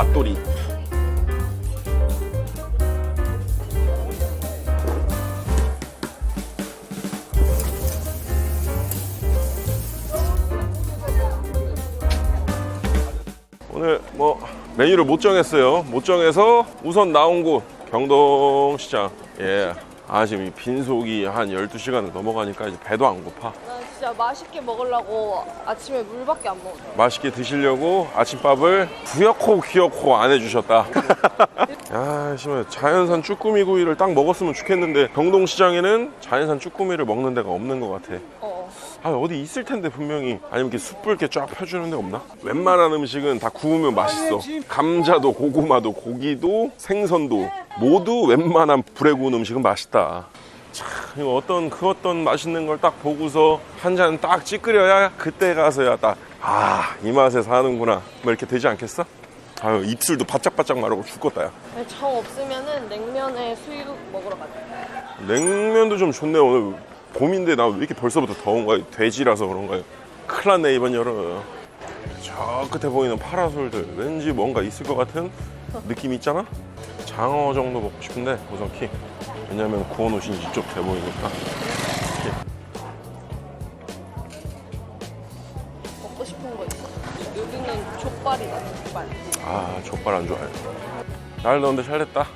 맛돌이. 오늘 뭐 메뉴를 못 정했어요. 못 정해서 우선 나온 곳 경동시장. 예. 아 지금 이 빈속이 한 12시간을 넘어가니까 이제 배도 안 고파. 나 진짜 맛있게 먹으려고 아침에 물밖에 안 먹어. 맛있게 드시려고 아침밥을 구역호 귀역호 안 해주셨다. 야, 심해. 자연산 쭈꾸미 구이를 딱 먹었으면 좋겠는데 경동시장에는 자연산 쭈꾸미를 먹는 데가 없는 것 같아. 어. 아 어디 있을 텐데 분명히 아니면 이렇게 숯불 이렇게 쫙 펴주는 데 없나? 웬만한 음식은 다 구우면 맛있어. 감자도 고구마도 고기도 생선도 모두 웬만한 불에 구운 음식은 맛있다. 참 이거 어떤 그 어떤 맛있는 걸 딱 보고서 한 잔 딱 찌끄려야 그때 가서야 딱 아 이 맛에 사는구나 뭐 이렇게 되지 않겠어? 아유 입술도 바짝바짝 마르고 죽겠다 야. 정 없으면은 냉면에 수육 먹으러 가자. 냉면도 좀 좋네요 오늘 봄인데 나 왜 이렇게 벌써부터 더운 거야? 돼지라서 그런가요 큰일 났네 이번 여름. 저 끝에 보이는 파라솔들. 왠지 뭔가 있을 것 같은 느낌이 있잖아? 장어 정도 먹고 싶은데 우선 키. 왜냐면 구워 놓으신 이쪽 돼 보이니까. 먹고 싶은 거 있어. 여기는 족발이다, 족발. 아 족발 안 좋아해. 날 더운데 잘 됐다.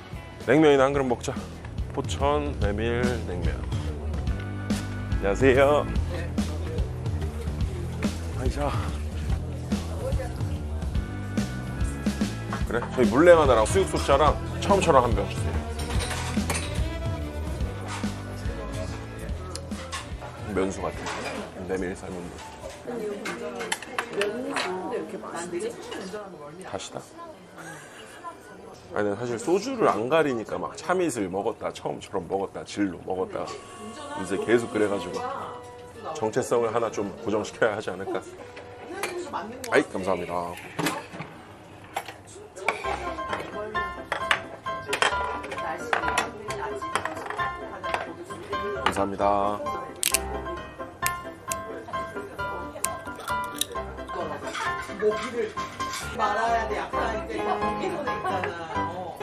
냉면이나 한 그릇 먹자. 포천 메밀 냉면 안녕하세요. 아이샤. 그래? 저희 물냉 하나랑 수육 소자랑 처음처럼 한 병 주세요. 면수 같은 메밀 삶은 거. 이렇게 맛있지? 다시다. 아니 사실 소주를 안 가리니까 막 참이슬 먹었다 처음처럼 먹었다 진로 먹었다 이제 계속 그래가지고 정체성을 하나 좀 고정시켜야 하지 않을까. 아이 감사합니다. 감사합니다. 모기를 말아야 돼. 약간 이제 모기손에 있잖아. 어.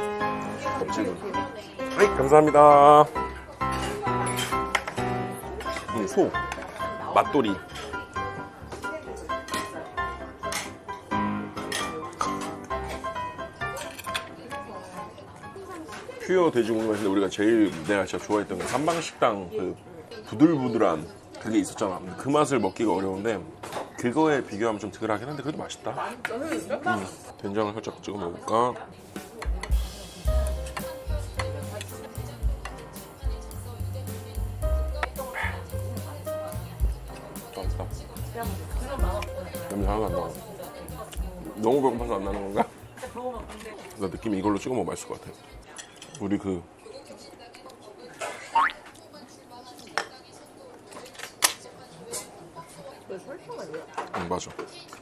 아이 감사합니다. 음, 소 맛돌이. 퓨어 돼지고기 맛인데 우리가 제일 내가 진짜 좋아했던 게 삼방식당 그 부들부들한 그게 있었잖아. 그 맛을 먹기가 어려운데 그거에 비교하면 좀 덜하긴 한데 그래도 맛있다. 음, 된장을 살짝 찍어 먹을까? 맛있다. 냄새 하나도 안 나. 너무 배고파서 안 나는 건가? 나 느낌이 이걸로 찍어 먹으면 맛있을 것 같아. 우리 그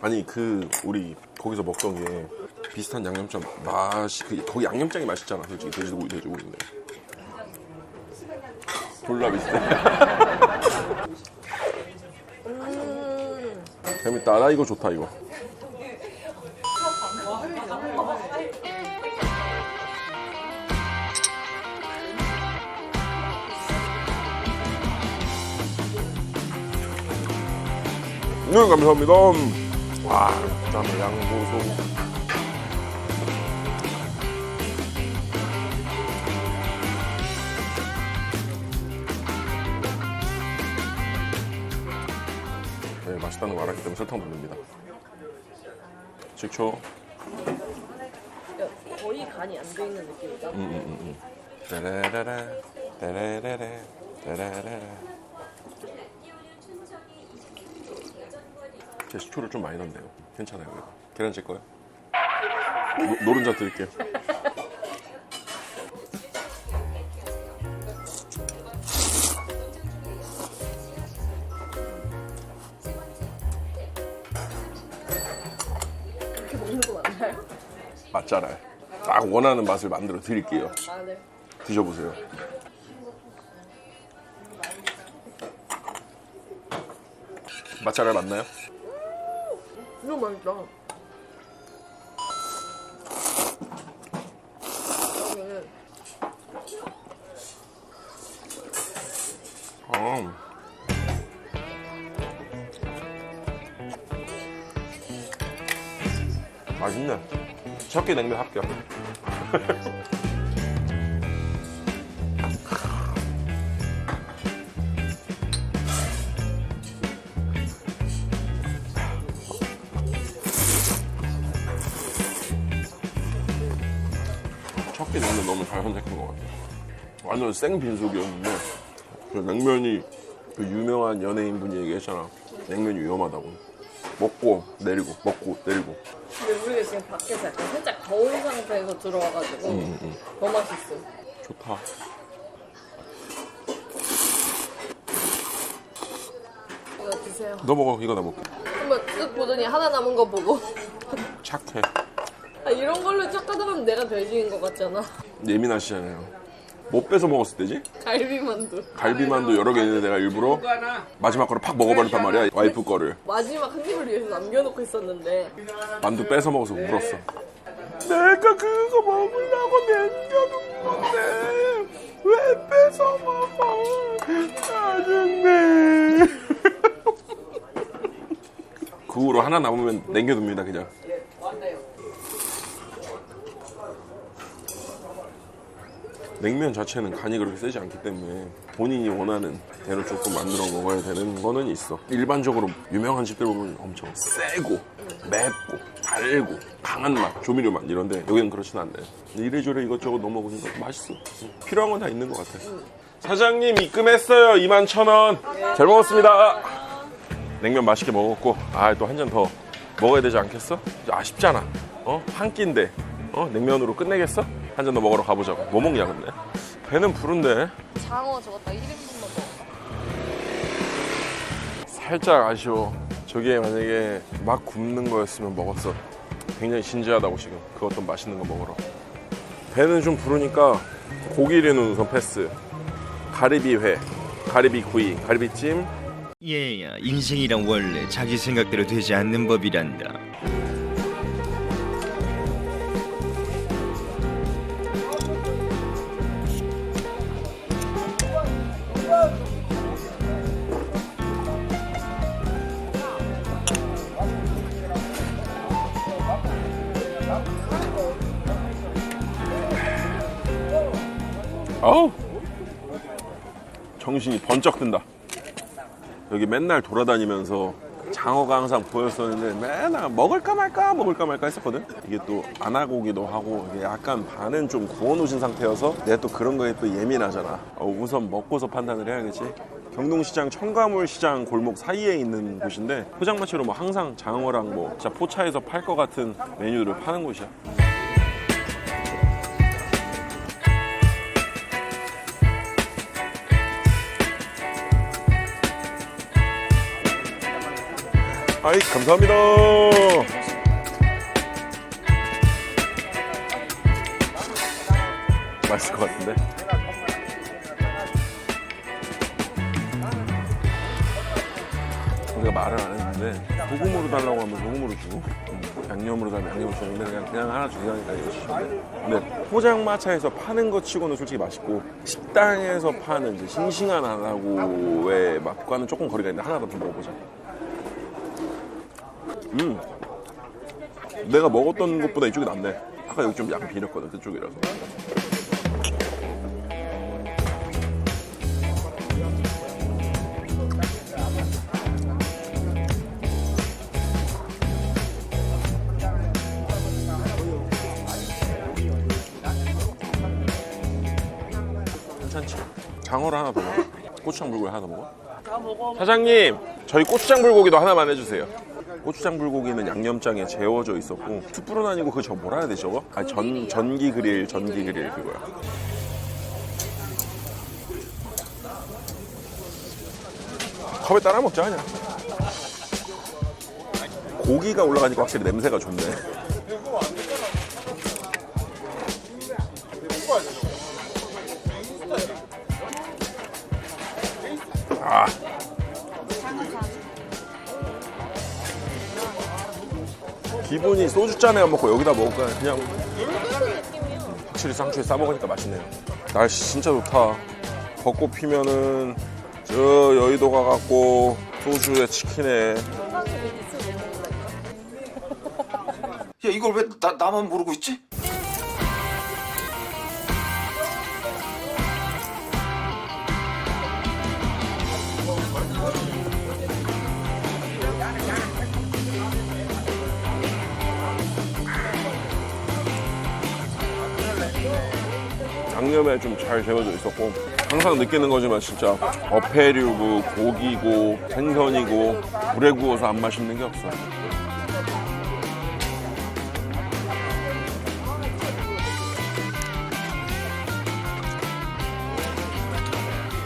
아. 아니 그 우리 거기서 먹던 게 비슷한 양념장 맛이 그 거기 양념장이 맛있잖아. 솔직히 돼지고기 돼지고기인데. 졸라 비슷해. 음, 재밌다. 나 이거 좋다 이거. 네 감사합니다. 와, 그다음에 양고소. 네, 맛있다는 거 알았기 때문에 설탕 넣습니다. 식초. 야, 거의 간이 안 돼 있는 느낌이다. 따라라라, 따라라라, 따라라라. 제 식초를 좀 많이 넣네요. 괜찮아요. 그래도. 계란 제 거요? 노- 노른자 드릴게요. 맞나요? 맛잘알. 딱 원하는 맛을 만들어 드릴게요. 드셔보세요. 맛잘알 맞나요? 이거 맛있다. 아, 맛있네. 적게 냉면 합격. 첫끼 냉면 너무 잘 선택한 것 같아. 완전 생 빈속이었는데 그 냉면이 그 유명한 연예인 분이 얘기했잖아. 냉면이 위험하다고. 먹고 내리고 먹고 내리고. 근데 우리가 지금 밖에서 약간 살짝 더운 상태에서 들어와가지고 더 맛있어. 좋다. 이거 드세요. 너 먹어 이거 나 먹게. 한번 쓱 보더니 하나 남은 거 보고 착해. 아, 이런 걸로 착하다 보면 내가 돼지인 것 같잖아. 예민하시잖아요. 못 빼서 먹었을 때지? 갈비만두. 갈비만두 여러 개 있는데 내가 일부러 마지막 거를 팍 먹어버렸단 말이야. 와이프 거를. 마지막 한 입을 위해서 남겨놓고 있었는데 만두 뺏어 먹어서 울었어. 내가 그거 먹으려고 남겨놓는데 왜 뺏어 먹어? 짜증내. 그 후로 하나 남으면 남겨둡니다 그냥. 냉면 자체는 간이 그렇게 세지 않기 때문에 본인이 원하는 대로 조금 만들어 먹어야 되는 거는 있어. 일반적으로 유명한 집들 보면 엄청 세고 맵고 달고 강한 맛, 조미료 맛 이런데 여기는 그렇진 않네. 이래저래 이것저것 넣어 먹으니까 맛있어. 필요한 건 다 있는 것 같아. 사장님 입금했어요. 2만 천 원. 잘 먹었습니다. 냉면 맛있게 먹었고 아 또 한 잔 더 먹어야 되지 않겠어? 아쉽잖아. 어? 한 끼인데 어? 냉면으로 끝내겠어? 한 잔 더 먹으러 가보자고. 뭐 먹냐 근데? 배는 부른데 장어 저거 다 1인분만 먹어. 살짝 아쉬워. 저게 만약에 막 굽는 거였으면 먹었어. 굉장히 진지하다고 지금. 그것도 맛있는 거 먹으러. 배는 좀 부르니까 고기류는 우선 패스. 가리비회, 가리비구이, 가리비찜. 얘야 인생이란 원래 자기 생각대로 되지 않는 법이란다 어우! 정신이 번쩍 든다. 여기 맨날 돌아다니면서 장어가 항상 보였었는데 맨날 먹을까 말까 먹을까 말까 했었거든? 이게 또 안 하고기도 하고 약간 반은 좀 구워놓으신 상태여서 내가 또 그런 거에 또 예민하잖아. 어, 우선 먹고서 판단을 해야겠지 경동시장 청가물시장 골목 사이에 있는 곳인데 포장마차로 뭐 항상 장어랑 뭐 진짜 포차에서 팔 것 같은 메뉴를 파는 곳이야 아이 감사합니다. 맛있을 것 같은데. 우리가 말을 안 했는데 소금으로 달라고 하면 소금으로 주고 음, 양념으로 달면 양념으로 주는데 그냥, 그냥 하나 주자니까 이거 주시는데 근데 포장마차에서 파는 것 치고는 솔직히 맛있고 식당에서 파는 이제 싱싱한 안하고의 맛과는 조금 거리가 있는데 하나 더 먹어보자 음. 내가 먹었던 것보다 이쪽이 낫네. 아까 여기 좀양 비렸거든, 그쪽이라서. 괜찮지? 장어를 하나 더 먹어? 고추장 불고기 하나 더 먹어? 사장님, 저희 고추장 불고기도 하나만 해주세요. 고추장 불고기는 양념장에 재워져 있었고 숯불은 아니고 그저 뭐라 해야 저거? 아, 전 전기 그릴 전기 그릴 그거야. 컵에 따라 먹자 그냥. 고기가 올라가니까 확실히 냄새가 좋네. 소주잔에 안 먹고 여기다 먹을까? 그냥 확실히 쌍추에 싸 먹으니까 맛있네요. 날씨 진짜 좋다. 벚꽃 피면은 저 여의도 가갖고 소주에 치킨에. 야 이걸 왜 나, 나만 모르고 있지? 양념에 좀 잘 재워져 있었고 항상 느끼는 거지만 진짜 어패류고 고기고 생선이고 불에 구워서 안 맛있는 게 없어.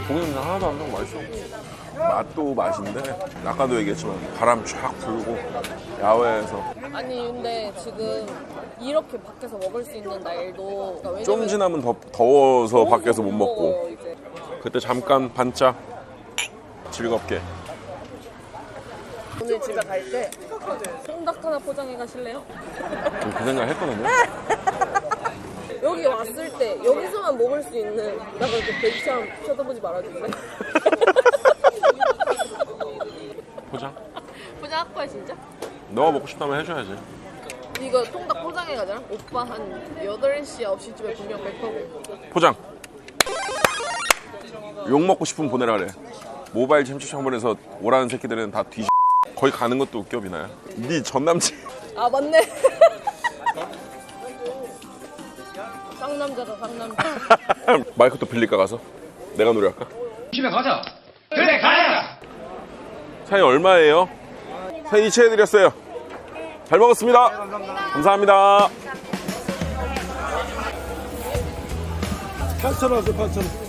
고기 냄새 하나도 안 나고 맛있어. 맛도 맛인데 아까도 얘기했지만 바람 쫙 불고 야외에서 아니 근데 지금 이렇게 밖에서 먹을 수 있는 날도 그러니까 좀 지나면 더, 더워서 너무 밖에서 못 먹고 이제. 그때 잠깐 반짝 즐겁게 오늘 집에 갈 때 통닭 하나 포장해 가실래요? 그 생각 했거든요. 여기 왔을 때 여기서만 먹을 수 있는 약간 그 돼지처럼 쳐다보지 말아주세요. 포장? 포장할 거야 진짜? 너가 먹고 싶다면 해줘야지. 이거 통닭 포장해 가잖아? 오빠 한 8시, 9시쯤에 분명 배 거고 포장. 욕 먹고 싶으면 보내라 그래. 모바일 챔치 창문에서 오라는 새끼들은 다 뒤. 거기 가는 것도 웃겨 비나야. 네 전남친. 아 맞네 쌍남자다 쌍남자 마이크 또 빌릴까 가서? 내가 노래할까? 집에 가자. 그래 가자. 사장님 얼마예요? 사장님 이체해드렸어요. 잘 먹었습니다. 감사합니다. 8천 원 하세요, 8천 원.